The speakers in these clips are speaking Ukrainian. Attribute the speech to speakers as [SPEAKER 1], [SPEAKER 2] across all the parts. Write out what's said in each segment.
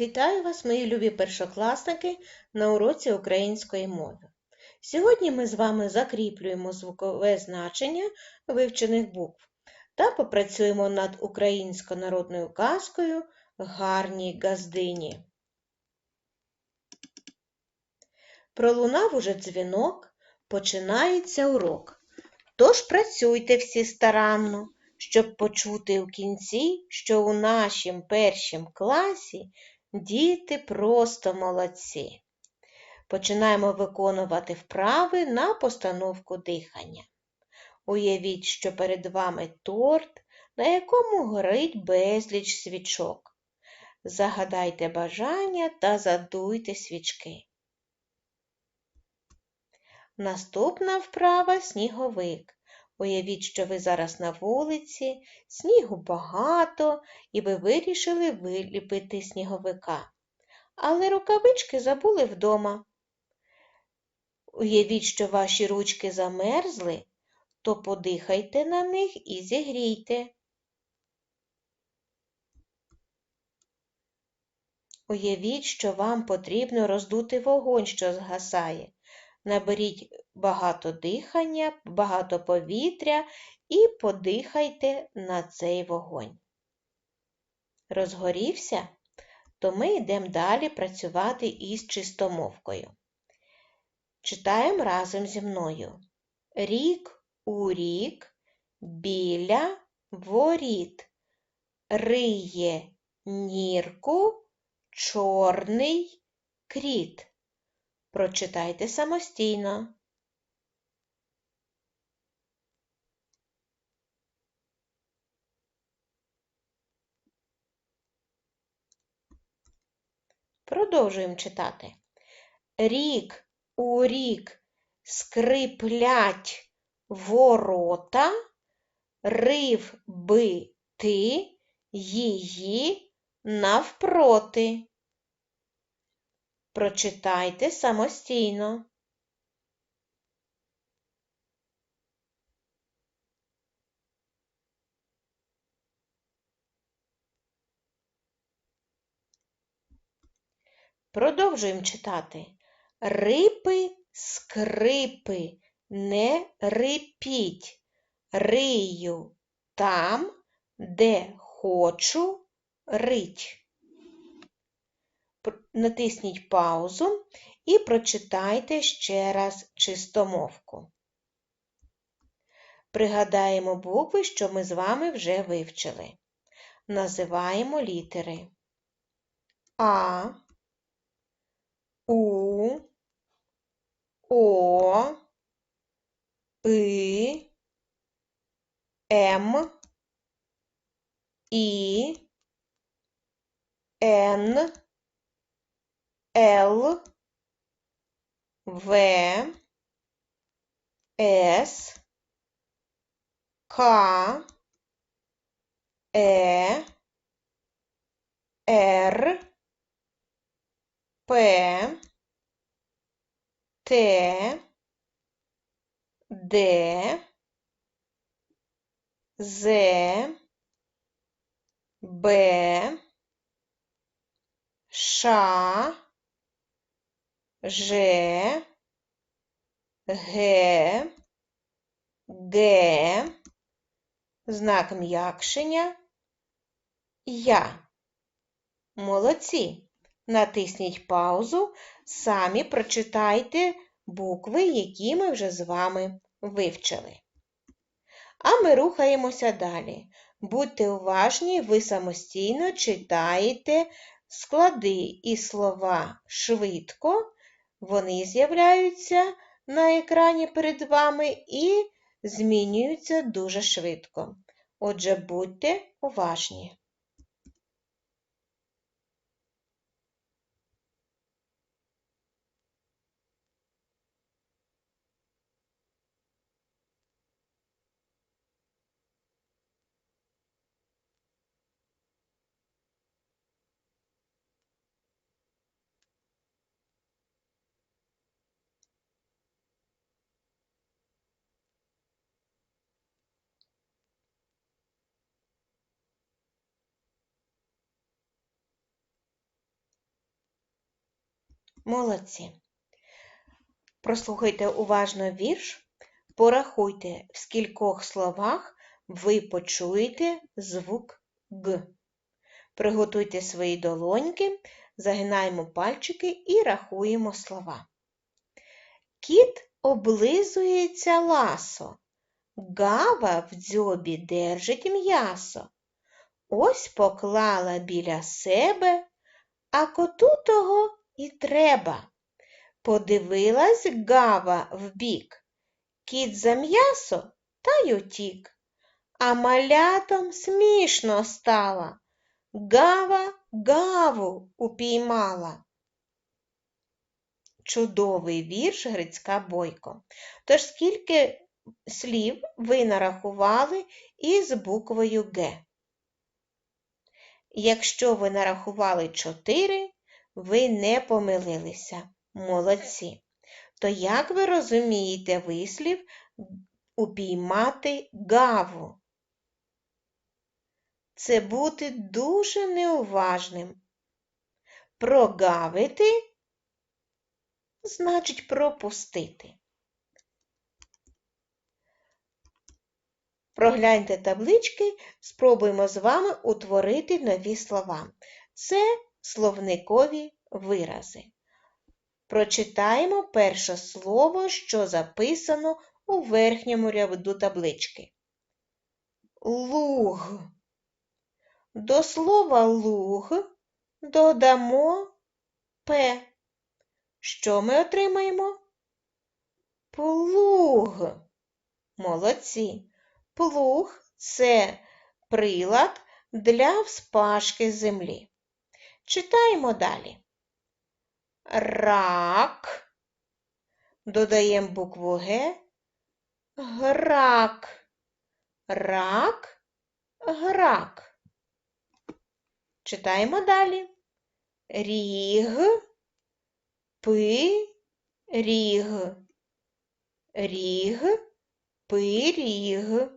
[SPEAKER 1] Вітаю вас, мої любі першокласники, на уроці української мови. Сьогодні ми з вами закріплюємо звукове значення вивчених букв та попрацюємо над українською народною казкою Гарні газдині. Пролунав уже дзвінок, починається урок. Тож працюйте всі старанно, щоб почути у кінці, що у нашім першім класі Діти просто молодці. Починаємо виконувати вправи на постановку дихання. Уявіть, що перед вами торт, на якому горить безліч свічок. Загадайте бажання та задуйте свічки. Наступна вправа сніговик. Уявіть, що ви зараз на вулиці, снігу багато, і ви вирішили виліпити сніговика. Але рукавички забули вдома. Уявіть, що ваші ручки замерзли, то подихайте на них і зігрійте. Уявіть, що вам потрібно роздути вогонь, що згасає. Наберіть багато дихання, багато повітря і подихайте на цей вогонь. Розгорівся? То ми йдемо далі працювати із чистомовкою. Читаємо разом зі мною. Рік у рік біля воріт риє нірку чорний кріт. Прочитайте самостійно. Продовжуємо читати. Рік у рік скриплять ворота, рив би ти її навпроти. Прочитайте самостійно. Продовжуємо читати. Рипи, скрипи, не рипіть. Рию там, де хочу рить натисніть паузу і прочитайте ще раз чистомовку. Пригадаємо букви, що ми з вами вже вивчили. Називаємо літери А, У, О, И, М, І, Н, Л, В, С, К, Е, Р, П, Т, Д, З, Б, Ш, Ж, Г, Г, знак м'якшення Я. Молодці. Натисніть паузу, самі прочитайте букви, які ми вже з вами вивчили. А ми рухаємося далі. Будьте уважні, ви самостійно читаєте склади і слова швидко вони з'являються на екрані перед вами і змінюються дуже швидко. Отже, будьте уважні. Молодці. Прослухайте уважно вірш. Порахуйте, в скількох словах ви почуєте звук Г. Приготуйте свої долоньки, загинаємо пальчики і рахуємо слова. Кіт облизується ласо, гава в дзьобі держить м'ясо. Ось поклала біля себе, а коту того і треба. Подивилась гава вбік, кіт за м'ясо та й утік. А малятам смішно стало. Гава гаву упіймала. Чудовий вірш Грицька Бойко. Тож скільки слів ви нарахували із буквою Г? Якщо ви нарахували 4, ви не помилилися. Молодці. То як ви розумієте вислів упіймати гаву? Це бути дуже неуважним. Прогавити значить пропустити. Прогляньте таблички, спробуємо з вами утворити нові слова. Це словникові вирази. Прочитаємо перше слово, що записано у верхньому ряду таблички. Луг. До слова луг додамо П. Що ми отримаємо? Плуг. Молодці. Плуг це прилад для вспашки землі. Читаємо далі. Рак. Додаємо букву Г. Грак. Рак, грак. Читаємо далі. Ріг, пи, ріг. Ріг, пиріг.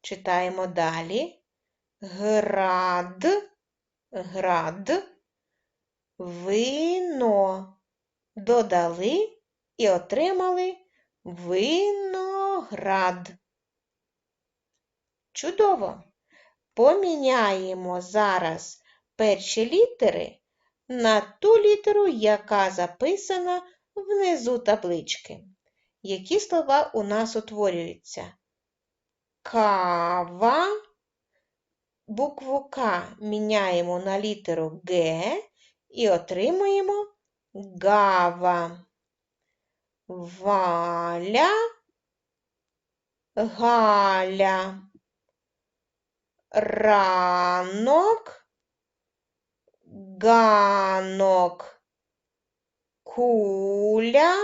[SPEAKER 1] Читаємо далі. Град, град, вино. Додали і отримали виноград. Чудово! Поміняємо зараз перші літери на ту літеру, яка записана внизу таблички. Які слова у нас утворюються? Кава. Букву К міняємо на літеру Г і отримуємо гава. Валя, Галя. Ранок, ганок, куля,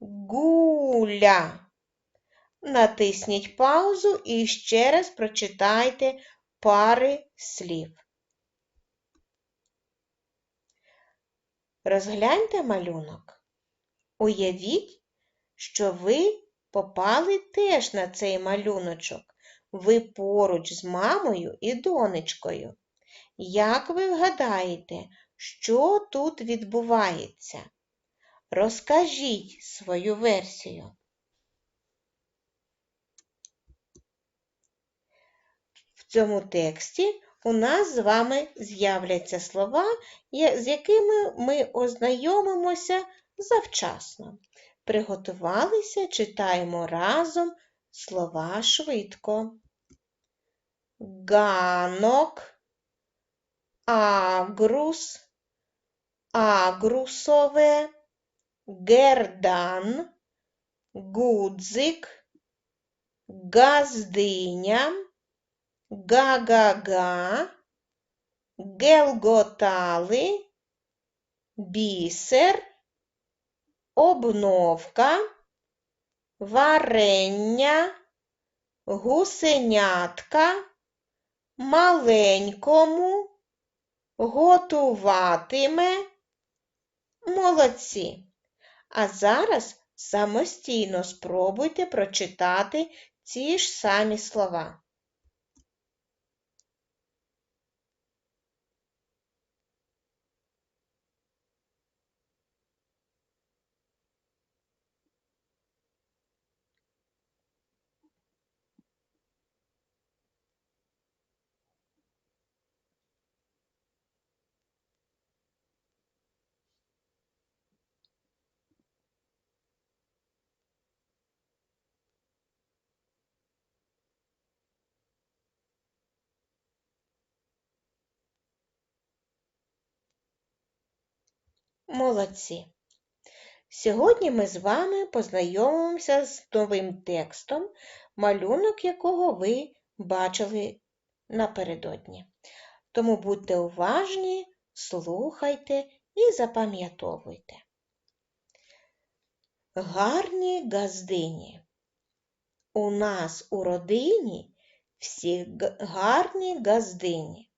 [SPEAKER 1] гуля. Натисніть паузу і ще раз прочитайте пари слів. Розгляньте малюнок. Уявіть, що ви попали теж на цей малюночок. Ви поруч з мамою і донечкою. Як ви вгадаєте, що тут відбувається? Розкажіть свою версію. Цьому тексті у нас з вами з'являться слова, з якими ми ознайомимося завчасно. Приготувалися, читаємо разом слова швидко. Ганок, агрус, агрусове, гердан, гудзик, газдиня, га-га-га, гелготали, бісер, обновка, варення, гусенятка, маленькому, готуватиме. Молодці. А зараз самостійно спробуйте прочитати ці ж самі слова. Молодці! Сьогодні ми з вами познайомимося з новим текстом, малюнок якого ви бачили напередодні. Тому будьте уважні, слухайте і запам'ятовуйте. Гарні газдині. У нас у родині всі гарні газдині.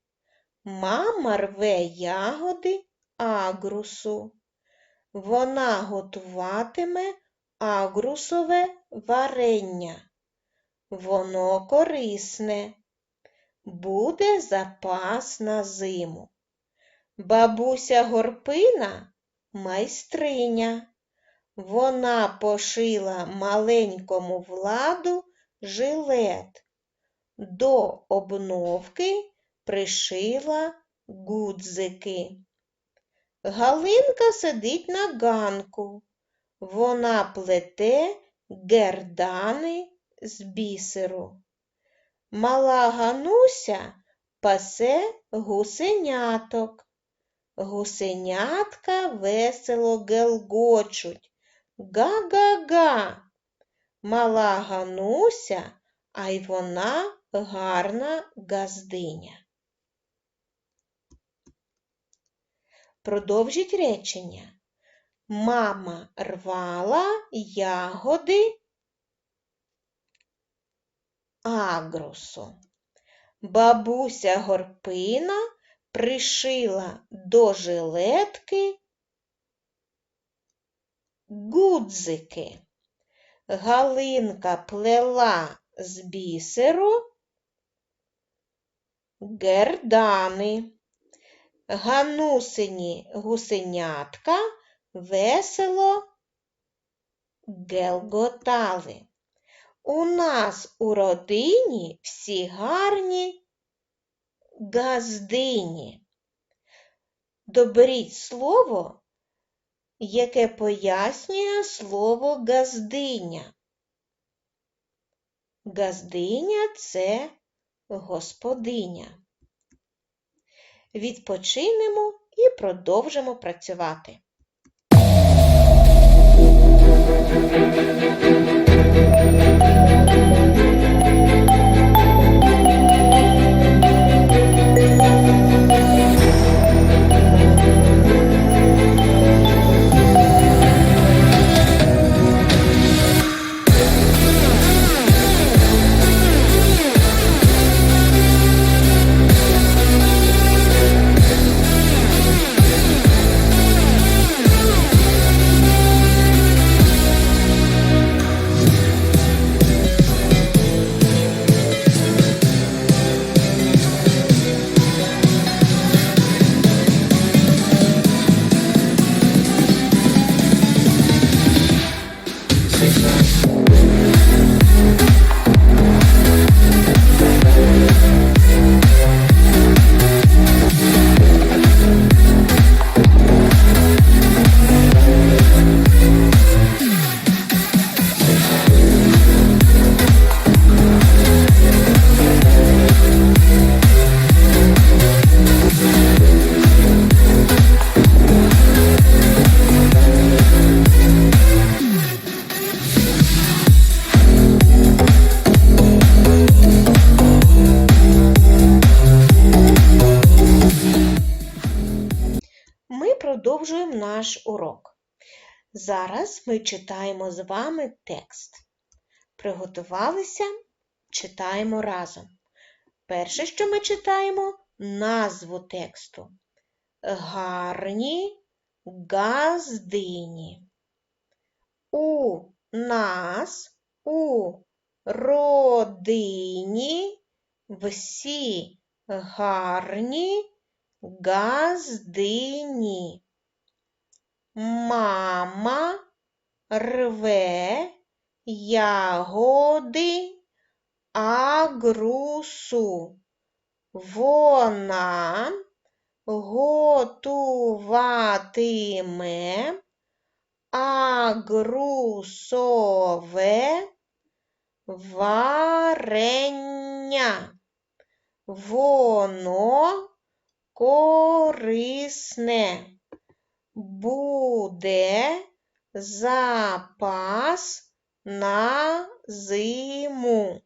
[SPEAKER 1] Мама рве ягоди агрусу. Вона готуватиме агрусове варення. Воно корисне, буде запас на зиму. Бабуся горпина майстриня. Вона пошила маленькому владу жилет. До обновки пришила гудзики. Галинка сидить на ганку. Вона плете гердани з бісеру. Мала Гануся пасе гусеняток. Гусенятка весело гелгочуть. Га-га-га. Мала Гануся, а й вона гарна газдиня. Продовжіть речення. Мама рвала ягоди агрусу. Бабуся горпина пришила до жилетки гудзики. Галинка плела з бісеру гердани. Ганусині гусенятка весело гелготали. У нас у родині всі гарні газдині. Доберіть слово, яке пояснює слово газдиня. Газдиня це господиня. Відпочинемо і продовжимо працювати. Продовжуємо наш урок. Зараз ми читаємо з вами текст. Приготувалися, читаємо разом. Перше, що ми читаємо назву тексту. Гарні газдині. У нас у родині всі гарні газдині. Мама рве ягоди агрусу. Вона готуватиме агрусове варення. Воно корисне буде запас на зиму.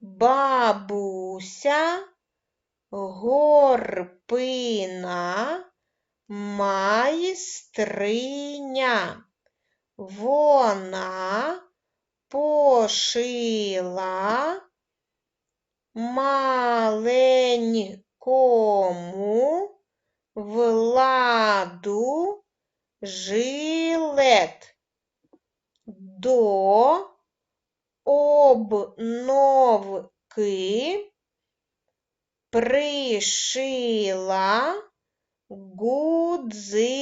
[SPEAKER 1] Бабуся горпина майстриня. Вона пошила маленькому владу жилет до обновки пришила гудзики.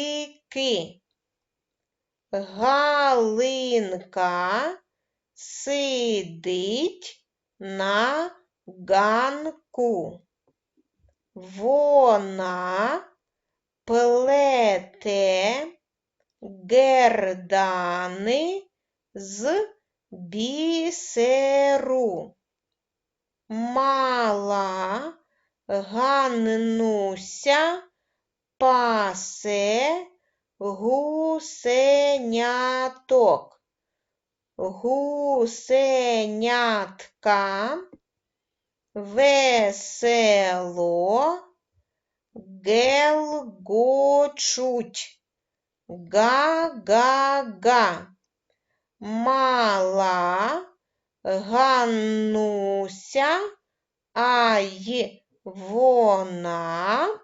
[SPEAKER 1] Галинка сидить на ганку. Вона плете гердани з бісеру. Мала Ганнуся пасе гусеняток. Гусенятка весело гелгочуть. Га-га-га. Мала Ганнуся, ай вона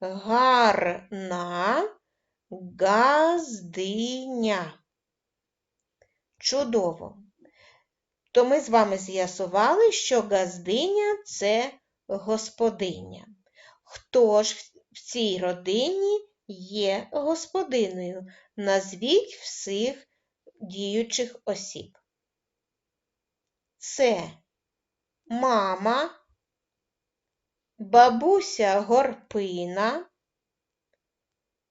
[SPEAKER 1] гарна газдиня. Чудово! То ми з вами з'ясували, що газдиня це господиня. Хто ж в цій родині є господинею? Назвіть всіх діючих осіб. Це мама, бабуся горпина,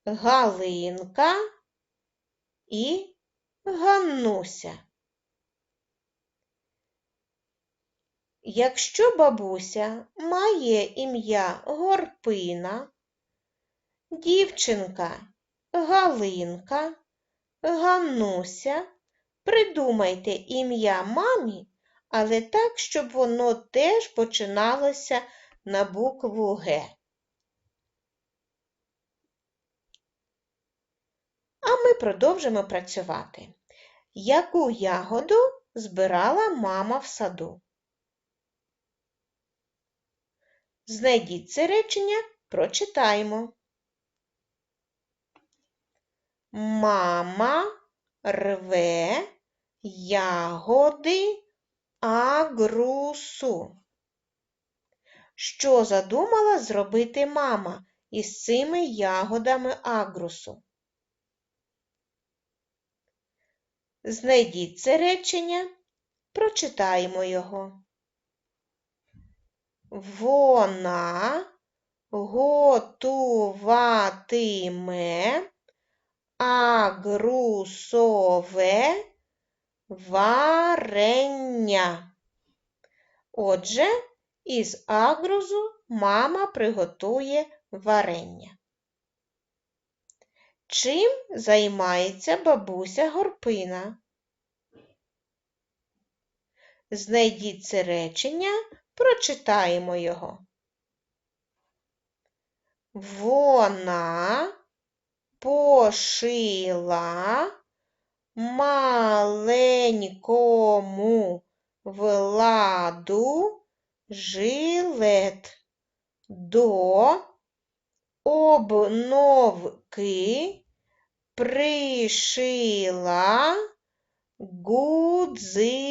[SPEAKER 1] Галинка і Ганнуся. Якщо бабуся має ім'я Горпина, дівчинка Галинка, Ганнуся, придумайте ім'я мамі, але так, щоб воно теж починалося на букву Г. А ми продовжимо працювати. Яку ягоду збирала мама в саду? Знайдіть це речення, прочитаємо. Мама рве ягоди агрусу. Що задумала зробити мама із цими ягодами агрусу? Знайдіть це речення, прочитаємо його. Вона готуватиме агрусове варення. Отже, із агрузу мама приготує варення. Чим займається бабуся Горпина? Знайдіть це речення, прочитаємо його. Вона пошила маленькому владу жилет до обновки пришила гудзики.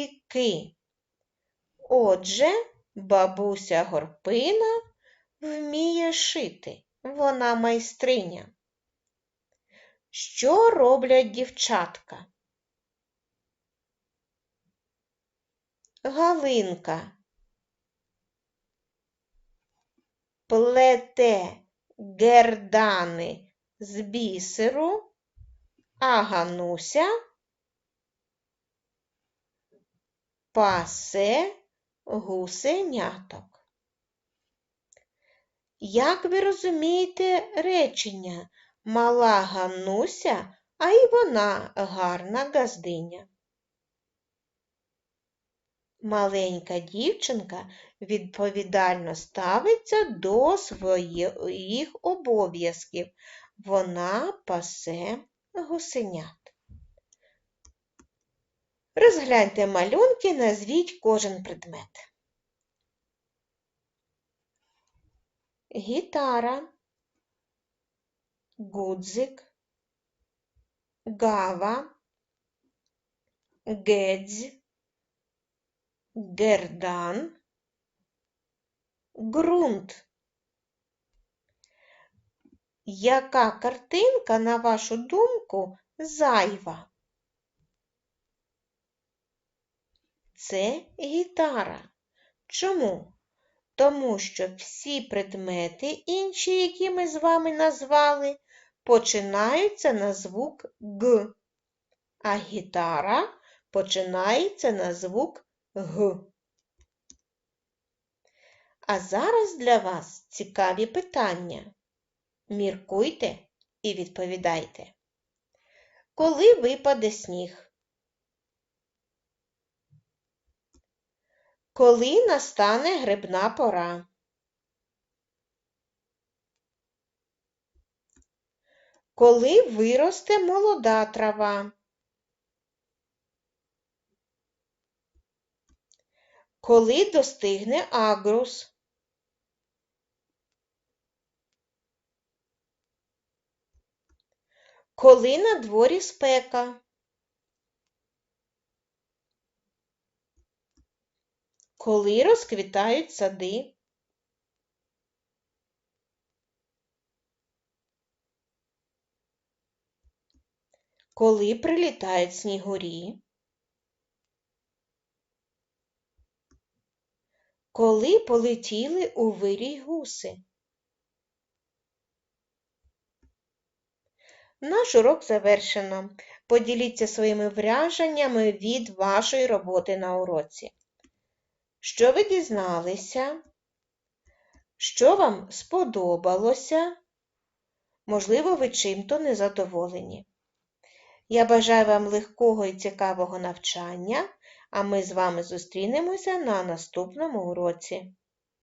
[SPEAKER 1] Отже, бабуся Горпина вміє шити. Вона майстриня. Що роблять дівчатка? Галинка плете гердани з бісеру, а Гануся пасе гусеняток. Як ви розумієте речення? мала Ганнуся, а й вона гарна газдиня. Маленька дівчинка відповідально ставиться до своїх обов'язків. Вона пасе гусенят. Розгляньте малюнки, назвіть кожен предмет. Гітара, гудзик, гава, гедзь, гердан, ґрунт. Яка картинка, на вашу думку, зайва? Це гітара. Чому? Тому що всі предмети, інші, які ми з вами назвали, починаються на звук Г, а гітара починається на звук Г. А зараз для вас цікаві питання. Міркуйте і відповідайте. Коли випаде сніг? Коли настане грибна пора? Коли виросте молода трава? Коли достигне агрус? Коли на дворі спека? Коли розквітають сади? Коли прилітають снігурі? Коли полетіли у вирій гуси? Наш урок завершено. Поділіться своїми враженнями від вашої роботи на уроці. Що ви дізналися? Що вам сподобалося? Можливо, ви чим-то незадоволені. Я бажаю вам легкого і цікавого навчання, а ми з вами зустрінемося на наступному уроці.